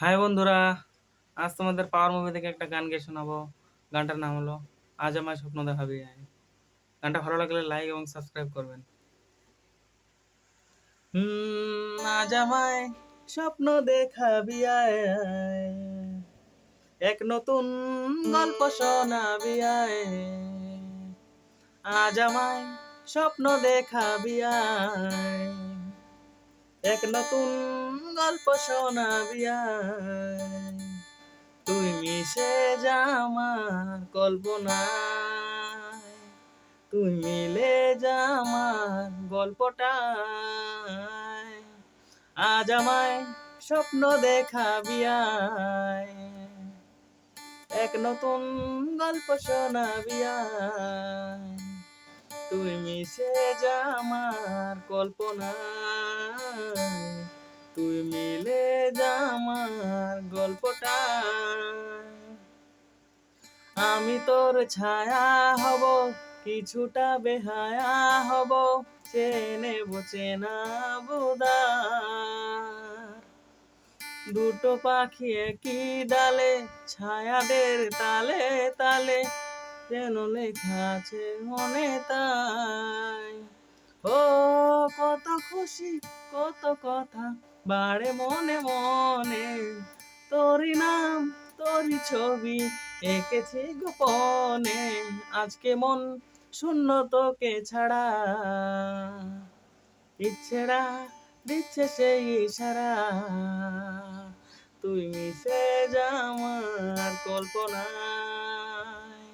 High বন্ধুরা। আজ তোমাদের পাওয়ার মুভি থেকে একটা গান গেয়ে শোনাবো। গানটার নাম হলো আজ আমার স্বপ্ন দেখাবি গানটা ভালো লাগলে লাইক এবং সাবস্ক্রাইব করবেন। আজ আমায় স্বপ্ন দেখাবি আয়। এক নতুন গল্প শোনাবি আজ আমায় স্বপ্ন দেখাবি আয়। নতুন গল্প শোনাবি তুই মিশে যা আমার কল্পনায়। তুই মিলে যা আমার গল্পটায়। আজ আমায় স্বপ্ন দেখাবি এক নতুন গল্প শোনাবি তুই মিশে যা আমার কল্পনায়। তুই মিলে আমার গল্পটা। আমি তোর ছায়া হব, কিছুটা বেহায়া হব, চেনে চেনা বুদার দুটো পাখি একই ডালে, ছায়াদের তালে তালে, যেন লেখা আছে মনে তাই। ও, কত খুশি, কত কথা বাড়ে মনে মনে। তোরই নাম তোরই ছবি এঁকেছি গোপনে। আজকে মন শূন্য তোকে ছাড়া। ইচ্ছেরা দিচ্ছে সেই ইশারা। তুই মিশে যা আমার কল্পনায়।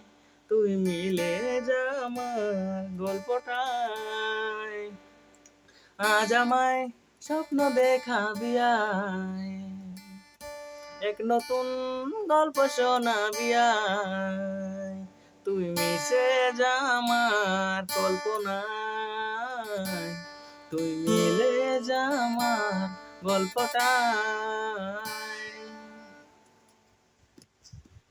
তুই মিলে যা আমার গল্পটায় আজ আমায় স্বপ্ন দেখাবি। এক নতুন গল্প শোনাবি তুই মিশে যা আমার কল্পনায়। তুই মিলে যা গল্পটা।